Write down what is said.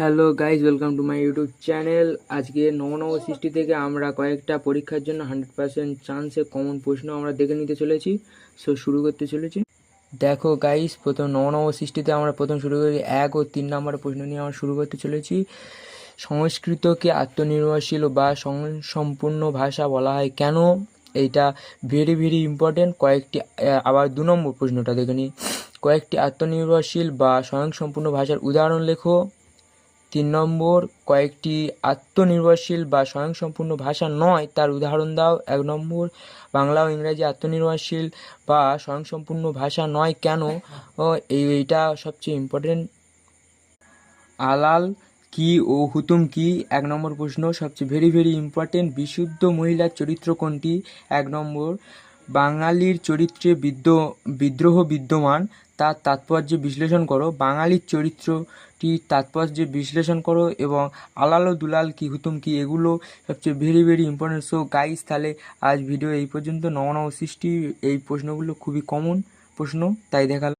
Hello guys welcome to my YouTube channel আজকে নবনব সৃষ্টি থেকে আমরা কয়েকটা পরীক্ষার জন্য হান্ড্রেড পার্সেন্ট চান্সে কমন প্রশ্ন আমরা দেখে নিতে চলেছি। সো শুরু করতে চলেছি। দেখো গাইস প্রথম নবনব সৃষ্টিতে আমরা প্রথম শুরু করি, এক ও তিন নম্বর প্রশ্ন নিয়ে আমরা শুরু করতে চলেছি। সংস্কৃতকে আত্মনির্ভরশীল বা সম্পূর্ণ ভাষা বলা হয় কেন? এইটা ভেরি ভেরি ইম্পর্টেন্ট কয়েকটি আবার দু নম্বর প্রশ্নটা দেখে নিই কয়েকটি আত্মনির্ভরশীল বা স্বয়ংসম্পূর্ণ ভাষার উদাহরণ লেখো। তিন নম্বর, কয়েকটি আত্মনির্ভরশীল বা স্বয়ংসম্পূর্ণ ভাষা নয়, তার উদাহরণ দাও। এক নম্বর, বাংলা ও ইংরাজি আত্মনির্ভরশীল বা স্বয়ংসম্পূর্ণ ভাষা নয় কেন? এই, এইটা সবচেয়ে ইম্পর্টেন্ট আলাল কি ও হুতুম কি? এক নম্বর প্রশ্ন, সবচেয়ে ভেরি ভেরি ইম্পর্টেন্ট বিশুদ্ধ মহিলার চরিত্র কোনটি? এক নম্বর বাঙালির চরিত্রে বিদ্রোহ বিদ্যমান তার তাৎপর্য বিশ্লেষণ করো। বাঙালির চরিত্রটি তাৎপর্য বিশ্লেষণ করো এবং আলালো দুলাল কি হুতুম কি এগুলো সবচেয়ে very very important so guys তাহলে আজ ভিডিও এই পর্যন্ত। নব নব সৃষ্টি এই প্রশ্নগুলো খুবই কমন প্রশ্ন, তাই দেখালাম।